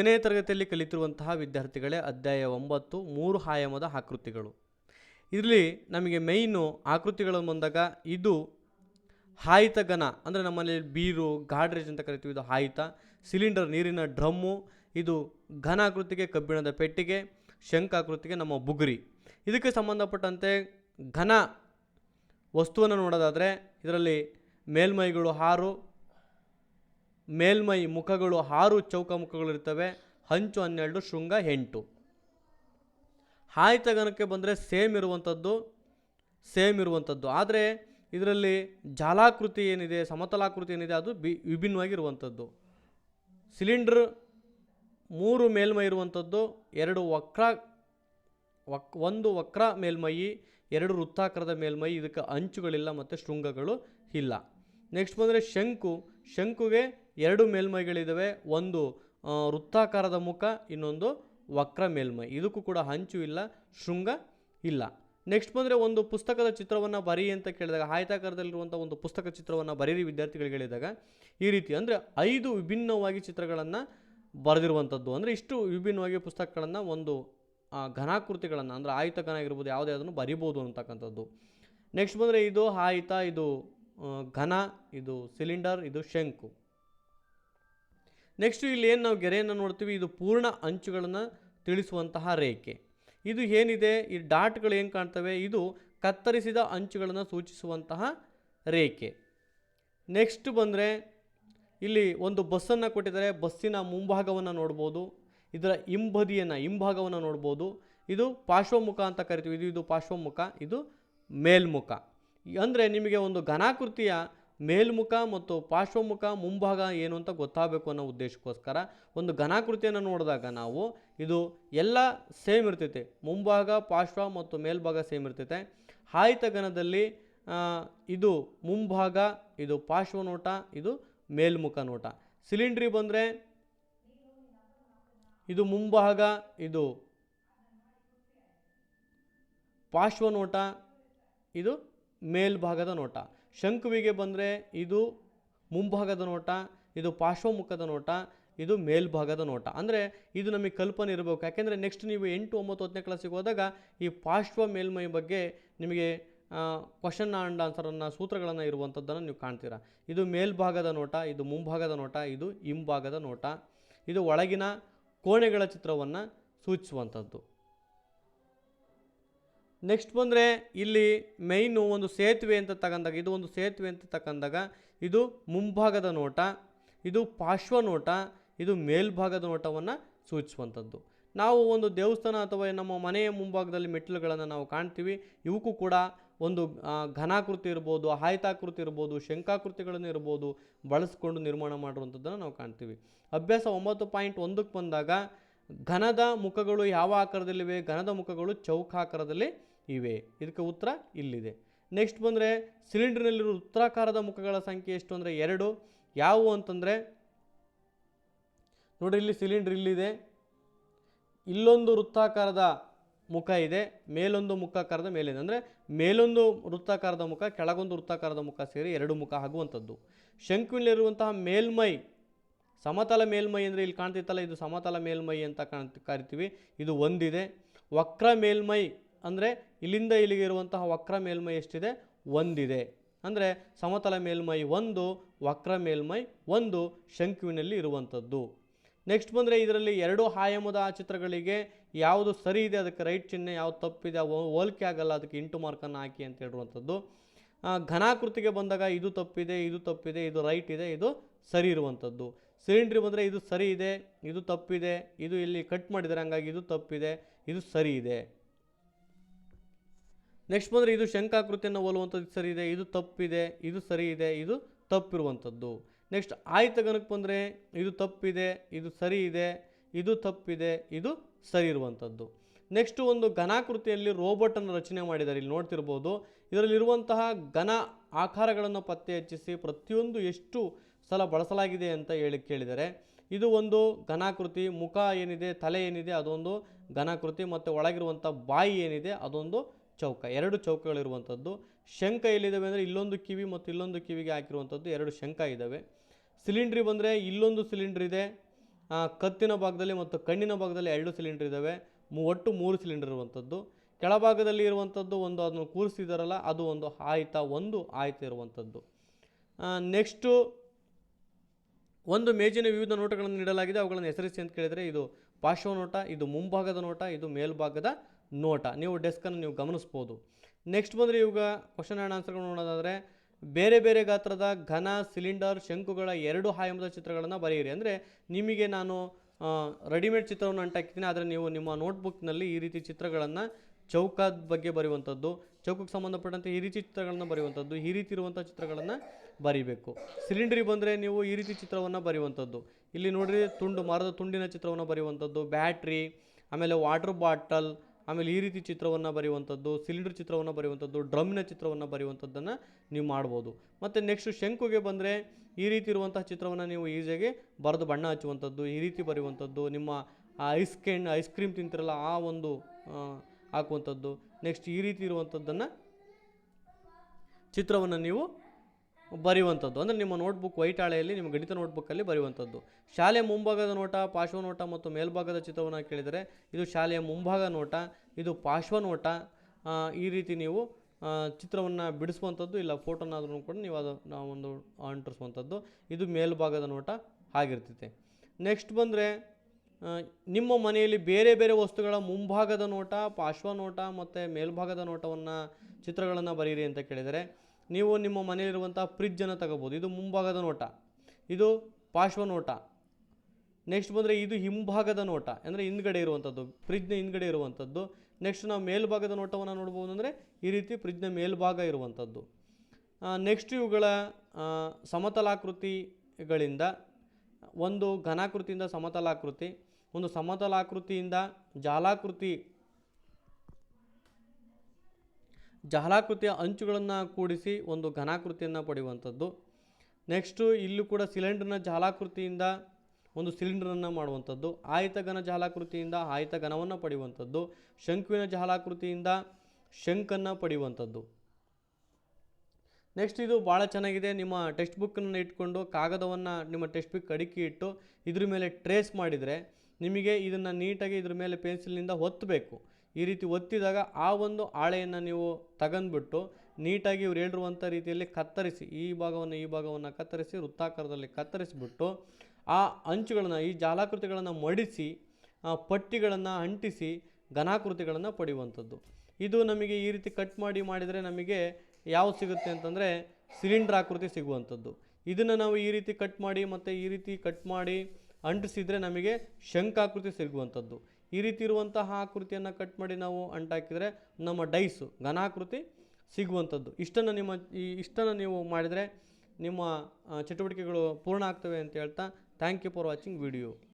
ಹತ್ತನೇ ತರಗತಿಯಲ್ಲಿ ಕಲಿತಿರುವಂತಹ ವಿದ್ಯಾರ್ಥಿಗಳೇ ಅಧ್ಯಾಯ ಒಂಬತ್ತು, ಮೂರು ಆಯಾಮದ ಆಕೃತಿಗಳು. ಇದರಲ್ಲಿ ನಮಗೆ ಮೇಯ್ನು ಆಕೃತಿಗಳನ್ನು ಬಂದಾಗ ಇದು ಹಾಯಿತ ಘನ ಅಂದರೆ ನಮ್ಮಲ್ಲಿ ಬೀರು, ಗಾಡ್ರೇಜ್ ಅಂತ ಕರಿತೀವಿ, ಇದು ಹಾಯಿತ ಸಿಲಿಂಡರ್, ನೀರಿನ ಡ್ರಮ್ಮು, ಇದು ಘನಾಕೃತಿಗೆ ಕಬ್ಬಿಣದ ಪೆಟ್ಟಿಗೆ ಶಂಕಾಕೃತಿಗೆ ನಮ್ಮ ಬುಗುರಿ. ಇದಕ್ಕೆ ಸಂಬಂಧಪಟ್ಟಂತೆ ಘನ ವಸ್ತುವನ್ನು ನೋಡೋದಾದರೆ, ಇದರಲ್ಲಿ ಮೇಲ್ಮೈಗಳು ಆರು ಮೇಲ್ಮೈ ಮುಖಗಳು ಆರು ಚೌಕ ಮುಖಗಳಿರ್ತವೆ ಹಂಚು ಹನ್ನೆರಡು, ಶೃಂಗ ಎಂಟು. ಆಯ್ತಗನಕ್ಕೆ ಬಂದರೆ ಸೇಮ್ ಇರುವಂಥದ್ದು ಸೇಮ್ ಇರುವಂಥದ್ದು ಆದರೆ ಇದರಲ್ಲಿ ಜಾಲಾಕೃತಿ ಏನಿದೆ, ಸಮತಲಾಕೃತಿ ಏನಿದೆ, ಅದು ಬಿ ವಿಭಿನ್ನವಾಗಿರುವಂಥದ್ದು ಸಿಲಿಂಡ್ರ್ ಮೂರು ಮೇಲ್ಮೈ ಇರುವಂಥದ್ದು ಎರಡು ವಕ್ರ, ವಕ್, ಒಂದು ವಕ್ರ ಮೇಲ್ಮೈ, ಎರಡು ವೃತ್ತಾಕಾರದ ಮೇಲ್ಮೈ, ಇದಕ್ಕೆ ಅಂಚುಗಳಿಲ್ಲ ಮತ್ತು ಶೃಂಗಗಳು ಇಲ್ಲ. ನೆಕ್ಸ್ಟ್ ಬಂದರೆ ಶಂಕು. ಶಂಕುಗೆ ಎರಡು ಮೇಲ್ಮೈಗಳಿದ್ದಾವೆ ಒಂದು ವೃತ್ತಾಕಾರದ ಮುಖ, ಇನ್ನೊಂದು ವಕ್ರ ಮೇಲ್ಮೈ. ಇದಕ್ಕೂ ಕೂಡ ಹಂಚು ಇಲ್ಲ, ಶೃಂಗ ಇಲ್ಲ. ನೆಕ್ಸ್ಟ್ ಬಂದರೆ ಒಂದು ಪುಸ್ತಕದ ಚಿತ್ರವನ್ನು ಬರಿ ಅಂತ ಕೇಳಿದಾಗ ಆಯತಾಕಾರದಲ್ಲಿರುವಂಥ ಒಂದು ಪುಸ್ತಕ ಚಿತ್ರವನ್ನು ಬರೀರಿ ವಿದ್ಯಾರ್ಥಿಗಳಿಗೆ ಹೇಳಿದಾಗ, ಈ ರೀತಿ ಅಂದರೆ ಐದು ವಿಭಿನ್ನವಾಗಿ ಚಿತ್ರಗಳನ್ನು ಬರೆದಿರುವಂಥದ್ದು ಅಂದರೆ ಇಷ್ಟು ವಿಭಿನ್ನವಾಗಿ ಪುಸ್ತಕಗಳನ್ನು ಒಂದು ಘನಾಕೃತಿಗಳನ್ನು, ಅಂದರೆ ಆಯುತ ಘನ ಆಗಿರ್ಬೋದು ಯಾವುದೇ ಅದನ್ನು ಬರಿಬೋದು ಅಂತಕ್ಕಂಥದ್ದು. ನೆಕ್ಸ್ಟ್ ಬಂದರೆ ಇದು ಆಯುತ, ಇದು ಘನ, ಇದು ಸಿಲಿಂಡರ್ ಇದು ಶಂಕು. ನೆಕ್ಸ್ಟ್ ಇಲ್ಲಿ ಏನು ನಾವು ಗೆರೆಯನ್ನು ನೋಡ್ತೀವಿ? ಇದು ಪೂರ್ಣ ಅಂಚುಗಳನ್ನು ತಿಳಿಸುವಂತಹ ರೇಖೆ. ಇದು ಏನಿದೆ? ಈ ಡಾಟ್ಗಳು ಏನು ಕಾಣ್ತವೆ? ಇದು ಕತ್ತರಿಸಿದ ಅಂಚುಗಳನ್ನು ಸೂಚಿಸುವಂತಹ ರೇಖೆ. ನೆಕ್ಸ್ಟ್ ಬಂದರೆ ಇಲ್ಲಿ ಒಂದು ಬಸ್ಸನ್ನು ಕೊಟ್ಟಿದ್ದಾರೆ. ಬಸ್ಸಿನ ಮುಂಭಾಗವನ್ನು ನೋಡ್ಬೋದು. ಇದರ ಹಿಂಬದಿಯನ್ನು, ಹಿಂಭಾಗವನ್ನು ನೋಡ್ಬೋದು. ಇದು ಪಾರ್ಶ್ವಮುಖ ಅಂತ ಕರಿತೀವಿ. ಇದು ಇದು ಪಾರ್ಶ್ವಮುಖ, ಇದು ಮೇಲ್ಮುಖ. ಅಂದರೆ ನಿಮಗೆ ಒಂದು ಘನಾಕೃತಿಯ ಮೇಲ್ಮುಖ ಮತ್ತು ಪಾರ್ಶ್ವಮುಖ ಮುಂಭಾಗ ಏನು ಅಂತ ಗೊತ್ತಾಗಬೇಕು ಅನ್ನೋ ಉದ್ದೇಶಕ್ಕೋಸ್ಕರ ಒಂದು ಘನಾಕೃತಿಯನ್ನು ನೋಡಿದಾಗ ನಾವು ಇದು ಎಲ್ಲ ಸೇಮ್ ಇರ್ತೈತೆ. ಮುಂಭಾಗ, ಪಾರ್ಶ್ವ ಮತ್ತು ಮೇಲ್ಭಾಗ ಸೇಮ್ ಇರ್ತೈತೆ. ಹಾಯಿತ ಘನದಲ್ಲಿ ಇದು ಮುಂಭಾಗ, ಇದು ಪಾರ್ಶ್ವ ನೋಟ, ಇದು ಮೇಲ್ಮುಖ ನೋಟ. ಸಿಲಿಂಡ್ರಿ ಬಂದರೆ ಇದು ಮುಂಭಾಗ, ಇದು ಪಾರ್ಶ್ವ ನೋಟ, ಇದು ಮೇಲ್ಭಾಗದ ನೋಟ. ಶಂಕುವಿಗೆ ಬಂದರೆ ಇದು ಮುಂಭಾಗದ ನೋಟ, ಇದು ಪಾರ್ಶ್ವಮುಖದ ನೋಟ, ಇದು ಮೇಲ್ಭಾಗದ ನೋಟ. ಅಂದರೆ ಇದು ನಮಗೆ ಕಲ್ಪನೆ ಇರಬೇಕು. ಯಾಕೆಂದರೆ ನೆಕ್ಸ್ಟ್ ನೀವು ಎಂಟು, ಒಂಬತ್ತು, ಹತ್ತನೇ ಕ್ಲಾಸಿಗೆ ಹೋದಾಗ ಈ ಪಾರ್ಶ್ವ ಮೇಲ್ಮೈ ಬಗ್ಗೆ ನಿಮಗೆ ಕ್ವಶನ್ ಆ್ಯಂಡ್ ಆನ್ಸರನ್ನು ಸೂತ್ರಗಳನ್ನು ಇರುವಂಥದ್ದನ್ನು ನೀವು ಕಾಣ್ತೀರಾ. ಇದು ಮೇಲ್ಭಾಗದ ನೋಟ, ಇದು ಮುಂಭಾಗದ ನೋಟ, ಇದು ಹಿಂಭಾಗದ ನೋಟ. ಇದು ಒಳಗಿನ ಕೋಣೆಗಳ ಚಿತ್ರವನ್ನು ಸೂಚಿಸುವಂಥದ್ದು ನೆಕ್ಸ್ಟ್ ಬಂದರೆ ಇಲ್ಲಿ ಮೈನು ಒಂದು ಸೇತುವೆ ಅಂತ ತಗೊಂಡಾಗ ಇದು ಒಂದು ಸೇತುವೆ ಅಂತ ತಗೊಂಡಾಗ ಇದು ಮುಂಭಾಗದ ನೋಟ, ಇದು ಪಾರ್ಶ್ವ ನೋಟ, ಇದು ಮೇಲ್ಭಾಗದ ನೋಟವನ್ನು ಸೂಚಿಸುವಂಥದ್ದು. ನಾವು ಒಂದು ದೇವಸ್ಥಾನ ಅಥವಾ ನಮ್ಮ ಮನೆಯ ಮುಂಭಾಗದಲ್ಲಿ ಮೆಟ್ಟಿಲುಗಳನ್ನು ನಾವು ಕಾಣ್ತೀವಿ. ಇವಕ್ಕೂ ಕೂಡ ಒಂದು ಘನಾಕೃತಿ ಇರ್ಬೋದು, ಆಯತಾಕೃತಿ ಇರ್ಬೋದು ಶಂಕಾಕೃತಿಗಳನ್ನು ಇರ್ಬೋದು, ಬಳಸ್ಕೊಂಡು ನಿರ್ಮಾಣ ಮಾಡಿರುವಂಥದ್ದನ್ನು ನಾವು ಕಾಣ್ತೀವಿ. ಅಭ್ಯಾಸ ಒಂಬತ್ತು ಪಾಯಿಂಟ್ ಒಂದಕ್ಕೆ ಬಂದಾಗ, ಘನದ ಮುಖಗಳು ಯಾವ ಆಕಾರದಲ್ಲಿವೆ? ಘನದ ಮುಖಗಳು ಚೌಕಾಕಾರದಲ್ಲಿ ಇವೆ. ಇದಕ್ಕೆ ಉತ್ತರ ಇಲ್ಲಿದೆ. ನೆಕ್ಸ್ಟ್ ಬಂದರೆ ಸಿಲಿಂಡರ್ನಲ್ಲಿರುವ ವೃತ್ತಾಕಾರದ ಮುಖಗಳ ಸಂಖ್ಯೆ ಎಷ್ಟು ಅಂದರೆ ಎರಡು. ಯಾವುವು ಅಂತಂದರೆ ನೋಡಿ ಇಲ್ಲಿ ಸಿಲಿಂಡ್ರ್ ಇಲ್ಲಿದೆ. ಇಲ್ಲೊಂದು ವೃತ್ತಾಕಾರದ ಮುಖ ಇದೆ, ಮೇಲೊಂದು ಮುಖಾಕಾರದ ಮೇಲಿದೆ. ಅಂದರೆ ಮೇಲೊಂದು ವೃತ್ತಾಕಾರದ ಮುಖ, ಕೆಳಗೊಂದು ವೃತ್ತಾಕಾರದ ಮುಖ ಸೇರಿ ಎರಡು ಮುಖ ಆಗುವಂಥದ್ದು. ಶಂಕುವಿನಲ್ಲಿರುವಂತಹ ಮೇಲ್ಮೈ, ಸಮತಲ ಮೇಲ್ಮೈ ಅಂದರೆ ಇಲ್ಲಿ ಕಾಣ್ತಿತ್ತಲ್ಲ, ಇದು ಸಮತಲ ಮೇಲ್ಮೈ ಅಂತ ಕಾಣ್ ಕರಿತೀವಿ. ಇದು ಒಂದಿದೆ. ವಕ್ರ ಮೇಲ್ಮೈ ಅಂದರೆ ಇಲ್ಲಿಂದ ಇಲ್ಲಿಗೆ ಇರುವಂತಹ ವಕ್ರ ಮೇಲ್ಮೈ ಎಷ್ಟಿದೆ? ಒಂದಿದೆ. ಅಂದರೆ ಸಮತಲ ಮೇಲ್ಮೈ ಒಂದು, ವಕ್ರ ಮೇಲ್ಮೈ ಒಂದು ಶಂಕುವಿನಲ್ಲಿ ಇರುವಂಥದ್ದು. ನೆಕ್ಸ್ಟ್ ಬಂದರೆ ಇದರಲ್ಲಿ ಎರಡು ಆಯಾಮದ ಚಿತ್ರಗಳಿಗೆ ಯಾವುದು ಸರಿ ಇದೆ, ಅದಕ್ಕೆ ರೈಟ್ ಚಿಹ್ನೆ, ಯಾವುದು ತಪ್ಪಿದೆ ಹೋಲಿಕೆ ಆಗಲ್ಲ, ಅದಕ್ಕೆ ಇಂಟು ಮಾರ್ಕನ್ನು ಹಾಕಿ ಅಂತ ಹೇಳಿರುವಂಥದ್ದು ಘನಾಕೃತಿಗೆ ಬಂದಾಗ ಇದು ತಪ್ಪಿದೆ ಇದು ತಪ್ಪಿದೆ ಇದು ರೈಟ್ ಇದೆ, ಇದು ಸರಿ ಇರುವಂಥದ್ದು. ಸಿಲಿಂಡ್ರಿ ಬಂದರೆ ಇದು ಸರಿ ಇದೆ, ಇದು ತಪ್ಪಿದೆ ಇದು ಇಲ್ಲಿ ಕಟ್ ಮಾಡಿದರೆ ಹಂಗಾಗಿ ಇದು ತಪ್ಪಿದೆ ಇದು ಸರಿ ಇದೆ. ನೆಕ್ಸ್ಟ್ ಬಂದರೆ ಇದು ಶಂಕಾಕೃತಿಯನ್ನು ಹೋಲುವಂಥದ್ದು ಸರಿ ಇದೆ ಇದು ತಪ್ಪಿದೆ, ಇದು ಸರಿ ಇದೆ ಇದು ತಪ್ಪಿರುವಂಥದ್ದು. ನೆಕ್ಸ್ಟ್ ಆಯ್ತಗನಕ್ಕೆ ಬಂದರೆ ಇದು ತಪ್ಪಿದೆ, ಇದು ಸರಿ ಇದೆ ಇದು ತಪ್ಪಿದೆ, ಇದು ಸರಿ ಇರುವಂಥದ್ದು ನೆಕ್ಸ್ಟ್ ಒಂದು ಘನಾಕೃತಿಯಲ್ಲಿ ರೋಬೋಟನ್ನು ರಚನೆ ಮಾಡಿದ್ದಾರೆ. ಇಲ್ಲಿ ನೋಡ್ತಿರ್ಬೋದು, ಇದರಲ್ಲಿರುವಂತಹ ಘನ ಆಕಾರಗಳನ್ನು ಪತ್ತೆ ಹಚ್ಚಿಸಿ ಪ್ರತಿಯೊಂದು ಎಷ್ಟು ಸಲ ಬಳಸಲಾಗಿದೆ ಅಂತ ಹೇಳಿ ಕೇಳಿದ್ದಾರೆ. ಇದು ಒಂದು ಘನಾಕೃತಿ, ಮುಖ ಏನಿದೆ, ತಲೆ ಏನಿದೆ, ಅದೊಂದು ಘನಾಕೃತಿ, ಮತ್ತು ಒಳಗಿರುವಂಥ ಬಾಯಿ ಏನಿದೆ, ಅದೊಂದು ಚೌಕ, ಎರಡು ಚೌಕಗಳಿರುವಂಥದ್ದು. ಶಂಕ ಎಲ್ಲಿದ್ದಾವೆ ಅಂದರೆ ಇಲ್ಲೊಂದು ಕಿವಿ ಮತ್ತು ಇಲ್ಲೊಂದು ಕಿವಿಗೆ ಹಾಕಿರುವಂಥದ್ದು ಎರಡು ಶಂಕ ಇದ್ದಾವೆ. ಸಿಲಿಂಡ್ರಿ ಬಂದರೆ ಇಲ್ಲೊಂದು ಸಿಲಿಂಡ್ರ್ ಇದೆ. ಕತ್ತಿನ ಭಾಗದಲ್ಲಿ ಮತ್ತು ಕಣ್ಣಿನ ಭಾಗದಲ್ಲಿ ಎರಡು ಸಿಲಿಂಡ್ರ್ ಇದ್ದಾವೆ. ಒಟ್ಟು ಮೂರು ಸಿಲಿಂಡರ್ ಇರುವಂಥದ್ದು. ಕೆಳಭಾಗದಲ್ಲಿ ಇರುವಂಥದ್ದು ಒಂದು ಅದನ್ನು ಕೂರಿಸಿದಾರಲ್ಲ, ಅದು ಒಂದು ಆಯ್ತ ಒಂದು ಆಯ್ತ ಇರುವಂಥದ್ದು. ನೆಕ್ಸ್ಟು ಒಂದು ಮೇಜಿನ ವಿವಿಧ ನೋಟಗಳನ್ನು ನೀಡಲಾಗಿದೆ. ಅವುಗಳನ್ನು ಹೆಸರಿಸಿ ಅಂತ ಕೇಳಿದರೆ ಇದು ಪಾರ್ಶ್ವ ನೋಟ ಇದು ಮುಂಭಾಗದ ನೋಟ, ಇದು ಮೇಲ್ಭಾಗದ ನೋಟ. ನೀವು ಡೆಸ್ಕನ್ನು ನೀವು ಗಮನಿಸ್ಬೋದು. ನೆಕ್ಸ್ಟ್ ಬಂದರೆ ಇವಾಗ ಕ್ವಶನ್ ಆ್ಯಂಡ್ ಆನ್ಸರ್ಗಳು ನೋಡೋದಾದರೆ, ಬೇರೆ ಬೇರೆ ಗಾತ್ರದ ಘನ ಸಿಲಿಂಡರ್ ಶಂಕುಗಳ ಎರಡು ಆಯಾಮದ ಚಿತ್ರಗಳನ್ನು ಬರೆಯಿರಿ. ಅಂದರೆ ನಿಮಗೆ ನಾನು ರೆಡಿಮೇಡ್ ಚಿತ್ರವನ್ನು ಅಂಟಾಕಿದ್ದೀನಿ ಆದರೆ ನೀವು ನಿಮ್ಮ ನೋಟ್ಬುಕ್ನಲ್ಲಿ ಈ ರೀತಿ ಚಿತ್ರಗಳನ್ನು ಚೌಕದ ಬಗ್ಗೆ ಬರೆಯುವಂಥದ್ದು ಚೌಕಕ್ಕೆ ಸಂಬಂಧಪಟ್ಟಂತೆ ಈ ರೀತಿ ಚಿತ್ರಗಳನ್ನು ಬರೆಯುವಂಥದ್ದು, ಈ ರೀತಿ ಇರುವಂಥ ಚಿತ್ರಗಳನ್ನು ಬರಿಬೇಕು. ಸಿಲಿಂಡ್ರಿಗೆ ಬಂದರೆ ನೀವು ಈ ರೀತಿ ಚಿತ್ರವನ್ನು ಬರೆಯುವಂಥದ್ದು. ಇಲ್ಲಿ ನೋಡಿರಿ, ತುಂಡು ಮರದ ತುಂಡಿನ ಚಿತ್ರವನ್ನು ಬರೆಯುವಂಥದ್ದು ಬ್ಯಾಟ್ರಿ ಆಮೇಲೆ ವಾಟರ್ ಬಾಟಲ್ ಆಮೇಲೆ ಈ ರೀತಿ ಚಿತ್ರವನ್ನು ಬರೆಯುವಂಥದ್ದು, ಸಿಲಿಂಡರ್ ಚಿತ್ರವನ್ನು ಬರೆಯುವಂಥದ್ದು, ಡ್ರಮ್ನ ಚಿತ್ರವನ್ನು ಬರೆಯುವಂಥದ್ದನ್ನು ನೀವು ಮಾಡ್ಬೋದು. ಮತ್ತು ನೆಕ್ಸ್ಟ್ ಶಂಕುಗೆ ಬಂದರೆ ಈ ರೀತಿ ಇರುವಂತಹ ಚಿತ್ರವನ್ನು ನೀವು ಈಸಿಯಾಗಿ ಬರೆದು ಬಣ್ಣ ಹಚ್ಚುವಂಥದ್ದು, ಈ ರೀತಿ ಬರೆಯುವಂಥದ್ದು, ನಿಮ್ಮ ಐಸ್ ಕ್ಯಾಂಡ್ ಐಸ್ ಕ್ರೀಮ್ ತಿಂತಿರಲ್ಲ ಆ ಒಂದು ಹಾಕುವಂಥದ್ದು. ನೆಕ್ಸ್ಟ್ ಈ ರೀತಿ ಇರುವಂಥದ್ದನ್ನು ಚಿತ್ರವನ್ನು ನೀವು ಬರೆಯುವಂಥದ್ದು. ಅಂದರೆ ನಿಮ್ಮ ನೋಟ್ಬುಕ್ ವೈಟ್ ಹಾಳೆಯಲ್ಲಿ, ನಿಮ್ಮ ಗಣಿತ ನೋಟ್ಬುಕ್ಕಲ್ಲಿ ಬರೆಯುವಂಥದ್ದು. ಶಾಲೆಯ ಮುಂಭಾಗದ ನೋಟ, ಪಾರ್ಶ್ವ ನೋಟ ಮತ್ತು ಮೇಲ್ಭಾಗದ ಚಿತ್ರವನ್ನು ಕೇಳಿದರೆ ಇದು ಶಾಲೆಯ ಮುಂಭಾಗ ನೋಟ, ಇದು ಪಾರ್ಶ್ವ ನೋಟ. ಈ ರೀತಿ ನೀವು ಚಿತ್ರವನ್ನು ಬಿಡಿಸುವಂಥದ್ದು ಇಲ್ಲ ಫೋಟೋನಾದ್ರೂ ಕೂಡ ನೀವು ಅದು ಒಂದು ಅಂಟಿಸುವಂಥದ್ದು. ಇದು ಮೇಲ್ಭಾಗದ ನೋಟ ಆಗಿರ್ತೈತೆ. ನೆಕ್ಸ್ಟ್ ಬಂದರೆ ನಿಮ್ಮ ಮನೆಯಲ್ಲಿ ಬೇರೆ ಬೇರೆ ವಸ್ತುಗಳ ಮುಂಭಾಗದ ನೋಟ, ಪಾರ್ಶ್ವ ನೋಟ ಮತ್ತು ಮೇಲ್ಭಾಗದ ನೋಟವನ್ನು ಚಿತ್ರಗಳನ್ನು ಬರೀರಿ ಅಂತ ಕೇಳಿದರೆ ನೀವು ನಿಮ್ಮ ಮನೆಯಲ್ಲಿರುವಂಥ ಫ್ರಿಜ್ಜನ್ನು ತಗೋಬೋದು. ಇದು ಮುಂಭಾಗದ ನೋಟ. ಇದು ಪಾರ್ಶ್ವ ನೋಟ. ನೆಕ್ಸ್ಟ್ ಬಂದರೆ ಇದು ಹಿಂಭಾಗದ ನೋಟ. ಅಂದರೆ ಹಿಂದ್ಗಡೆ ಇರುವಂಥದ್ದು ಫ್ರಿಜ್ನ ಹಿಂದ್ಗಡೆ ಇರುವಂಥದ್ದು ನೆಕ್ಸ್ಟ್ ನಾವು ಮೇಲ್ಭಾಗದ ನೋಟವನ್ನು ನೋಡ್ಬೋದು ಅಂದರೆ ಈ ರೀತಿ ಫ್ರಿಜ್ನ ಮೇಲ್ಭಾಗ ಇರುವಂಥದ್ದು ನೆಕ್ಸ್ಟ್ ಇವುಗಳ ಸಮತಲಾಕೃತಿಗಳಿಂದ, ಒಂದು ಘನಾಕೃತಿಯಿಂದ ಸಮತಲಾಕೃತಿ, ಒಂದು ಸಮತಲಾಕೃತಿಯಿಂದ ಜಾಲಾಕೃತಿ ಜಾಲಾಕೃತಿಯ ಅಂಚುಗಳನ್ನು ಕೂಡಿಸಿ ಒಂದು ಘನಾಕೃತಿಯನ್ನು ಪಡೆಯುವಂಥದ್ದು. ನೆಕ್ಸ್ಟು ಇಲ್ಲೂ ಕೂಡ ಸಿಲಿಂಡರ್ನ ಜಾಲಾಕೃತಿಯಿಂದ ಒಂದು ಸಿಲಿಂಡ್ರನ್ನು ಮಾಡುವಂಥದ್ದು. ಆಯತಘನ ಜಾಲಾಕೃತಿಯಿಂದ ಆಯತ ಘನವನ್ನು ಪಡೆಯುವಂಥದ್ದು. ಶಂಕುವಿನ ಜಾಲಾಕೃತಿಯಿಂದ ಶಂಕನ್ನು ಪಡೆಯುವಂಥದ್ದು. ನೆಕ್ಸ್ಟ್ ಇದು ಭಾಳ ಚೆನ್ನಾಗಿದೆ. ನಿಮ್ಮ ಟೆಕ್ಸ್ಟ್ ಬುಕ್ಕನ್ನು ಇಟ್ಕೊಂಡು ಕಾಗದವನ್ನು ನಿಮ್ಮ ಟೆಕ್ಸ್ಟ್ ಬುಕ್ ಅಡಿಕೆ ಇಟ್ಟು ಇದ್ರ ಮೇಲೆ ಟ್ರೇಸ್ ಮಾಡಿದರೆ ನಿಮಗೆ ಇದನ್ನು ನೀಟಾಗಿ ಇದ್ರ ಮೇಲೆ ಪೆನ್ಸಿಲ್ನಿಂದ ಒತ್ತಬೇಕು ಈ ರೀತಿ ಒತ್ತಿದಾಗ ಆ ಒಂದು ಹಾಳೆಯನ್ನು ನೀವು ತಗಂದ್ಬಿಟ್ಟು ನೀಟಾಗಿ ಇವ್ರು ಹೇಳಿರುವಂಥ ರೀತಿಯಲ್ಲಿ ಕತ್ತರಿಸಿ, ಈ ಭಾಗವನ್ನು ಈ ಭಾಗವನ್ನು ಕತ್ತರಿಸಿ, ವೃತ್ತಾಕಾರದಲ್ಲಿ ಕತ್ತರಿಸಿಬಿಟ್ಟು ಆ ಅಂಚುಗಳನ್ನು, ಈ ಜಾಲಾಕೃತಿಗಳನ್ನು ಮಡಿಸಿ ಪಟ್ಟಿಗಳನ್ನು ಅಂಟಿಸಿ ಘನಾಕೃತಿಗಳನ್ನು ಪಡೆಯುವಂಥದ್ದು. ಇದು ನಮಗೆ ಈ ರೀತಿ ಕಟ್ ಮಾಡಿ ಮಾಡಿದರೆ ನಮಗೆ ಯಾವ್ದು ಸಿಗುತ್ತೆ ಅಂತಂದರೆ ಸಿಲಿಂಡ್ರ್ ಆಕೃತಿ ಸಿಗುವಂಥದ್ದು. ಇದನ್ನು ನಾವು ಈ ರೀತಿ ಕಟ್ ಮಾಡಿ ಮತ್ತು ಈ ರೀತಿ ಕಟ್ ಮಾಡಿ ಅಂಟಿಸಿದರೆ ನಮಗೆ ಶಂಕಾಕೃತಿ ಸಿಗುವಂಥದ್ದು. ಈ ರೀತಿ ಇರುವಂತಹ ಆಕೃತಿಯನ್ನು ಕಟ್ ಮಾಡಿ ನಾವು ಅಂಟಾಕಿದರೆ ನಮ್ಮ ಡೈಸು ಘನಾಕೃತಿ ಸಿಗುವಂಥದ್ದು. ಇಷ್ಟನ್ನು ನಿಮ್ಮ, ಈ ಇಷ್ಟನ್ನು ನೀವು ಮಾಡಿದರೆ ನಿಮ್ಮ ಚಟುವಟಿಕೆಗಳು ಪೂರ್ಣ ಆಗ್ತವೆ ಅಂತ ಹೇಳ್ತಾ thank you for watching video